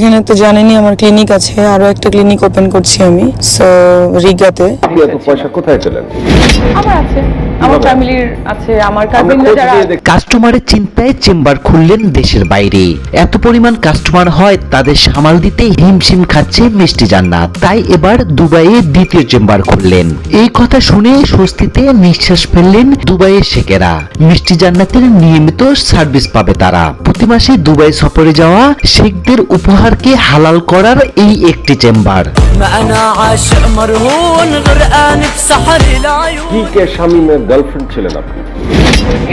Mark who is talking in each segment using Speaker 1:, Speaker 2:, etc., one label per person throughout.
Speaker 1: এখানে তো জানেনই আমার ক্লিনিক আছে আরও একটা ক্লিনিক ওপেন করছি আমি। সো রিগাতে।
Speaker 2: আপনি এত পয়সা কোথায় পেলেন?
Speaker 3: আমার আছে আমার ফ্যামিলির আছে আমার
Speaker 2: আমরা
Speaker 3: কাজিনরা যারা
Speaker 4: কাস্টমারের চিন্তায় চেম্বার খুললেন দেশের বাইরে। এত পরিমাণ কাস্টমার হয় তাদের সামাল দিতে হিমশিম খাচ্ছে মিষ্টি জান্নাত। তাই এবার দুবাইয়ে দ্বিতীয় চেম্বার খুললেন। এই কথা শুনে স্বস্তিতে নিঃশ্বাস ফেললেন দুবাইয়ের শেখেরা মিষ্টি জান্নাতের নিয়মিত সার্ভিস পাবে তারা। চলতি মাসে দুবাই সফরে যাওয়া শিখদের উপহারকে হালাল করার এই একটি চেম্বার।
Speaker 2: ঠিক স্বামী মেয়ের গার্লফ্রেন্ড ছিলেন আপনি?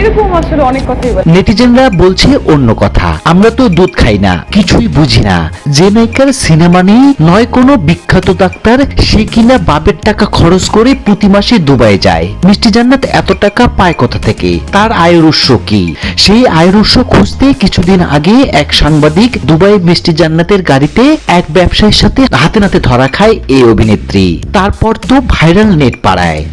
Speaker 3: এরকম আসলে অনেক কথাই বলে।
Speaker 4: নেটিজেনরা বলছে অন্য কথা। আমরা তো দুধ খাই না কিছুই বুঝি না। যে নায়িকার সিনেমা নেই নয় কোনো বিখ্যাত ডাক্তার সে কিনা বাপের টাকা খরচ করে প্রতি মাসে দুবাই যায়। মিষ্টি জান্নাত এত টাকা পায় কোথা থেকে? তার আয়ের উৎস কি? সেই আয়ের উৎস খুঁজতে কিছুদিন আগে এক সাংবাদিক দুবাই মিষ্টি জান্নাতের গাড়িতে এক ব্যবসায়ীর সাথে হাতে নাতে ধরা খায় এই অভিনেত্রী। তারপর তো ভাইরাল নেট পাড়ায়।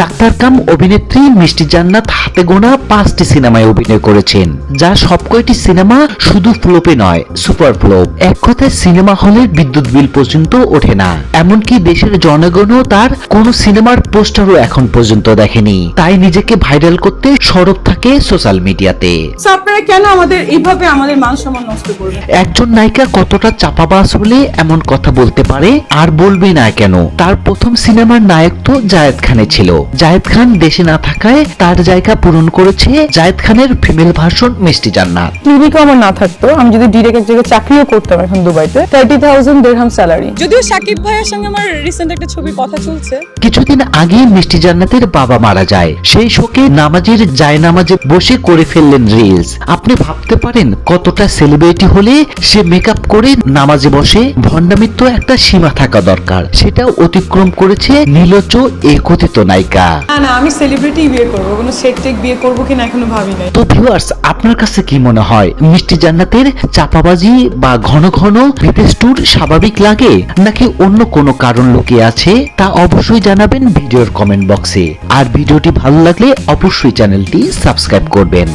Speaker 4: ডাক্তার কাম অভিনেত্রী মিষ্টি জান্নাত হাতে গোনা পাঁচটি সিনেমায় অভিনয় করেছেন যা সবকয়টি সিনেমা শুধু ফ্লোপে নয় সুপার ফ্লোপ। এক কথায় সিনেমা হলের বিদ্যুৎ বিল পর্যন্ত ওঠে না। এমনকি দেশের জনগণও তার কোন সিনেমার পোস্টারও এখন পর্যন্ত দেখেনি। তাই নিজেকে ভাইরাল করতে সরব থাকে সোশ্যাল মিডিয়াতে।
Speaker 1: আপনারা কেন আমাদের এইভাবে আমাদের মান সম্মান নষ্ট করবেন?
Speaker 4: একজন নায়িকা কতটা চাপাবাজ হলে এমন কথা বলতে পারে আর বলবে না কেন? তার প্রথম সিনেমার নায়ক তো জায়েদ খানে ছিল। জায়েদ খান দেশে না থাকায় তার জায়গা পূরণ করেছে জায়েদ খানের ফিমেল ভার্সন মিষ্টি জান্নাত।
Speaker 1: ক্লিনিকও আমার না থাকতো। আমি যদি ডিরেক্ট এক জায়গায় চাকরিও করতাম এখন দুবাইতে। থার্টি থাউজেন্ড দেড়হাম স্যালারি
Speaker 5: যদিও সাকিব ভাইয়ের সঙ্গে আমার রিসেন্ট একটা ছবির কথা চলছে।
Speaker 4: কিছুদিন আগে মিষ্টি জান্নাতের বাবা মারা যায়। সেই শোকে নামাজের যায় নামাজে বসে করে ফেললেন রিলস আপনি ভাবতে পারেন কতটা সেলিব্রিটি হলে সে মেকআপ করে নামাজে বসে। ভণ্ডামির তো একটা সীমা থাকা দরকার। সেটা অতিক্রম করেছে নীলচ এ কথিত নায়িকা।
Speaker 1: না না আমি সেলিব্রিটি বিয়ে করব কোনো সেট টেক বিয়ে করব কিনা এখনও ভাবি নাই।
Speaker 4: তো ভিউয়ার্স আপনার কাছে কি মনে হয়? মিষ্টি জান্নাতের চাপাবাজি বা ঘন ঘন বিদেশ ট্যুর স্বাভাবিক লাগে নাকি অন্য কোনো কারণ লুকিয়ে আছে? তা অবশ্যই জানাবেন ভিডিওর কমেন্ট বক্সে আর ভিডিওটি ভালো লাগলে অবশ্যই চ্যানেলটি সাবস্ক্রাইব করবেন।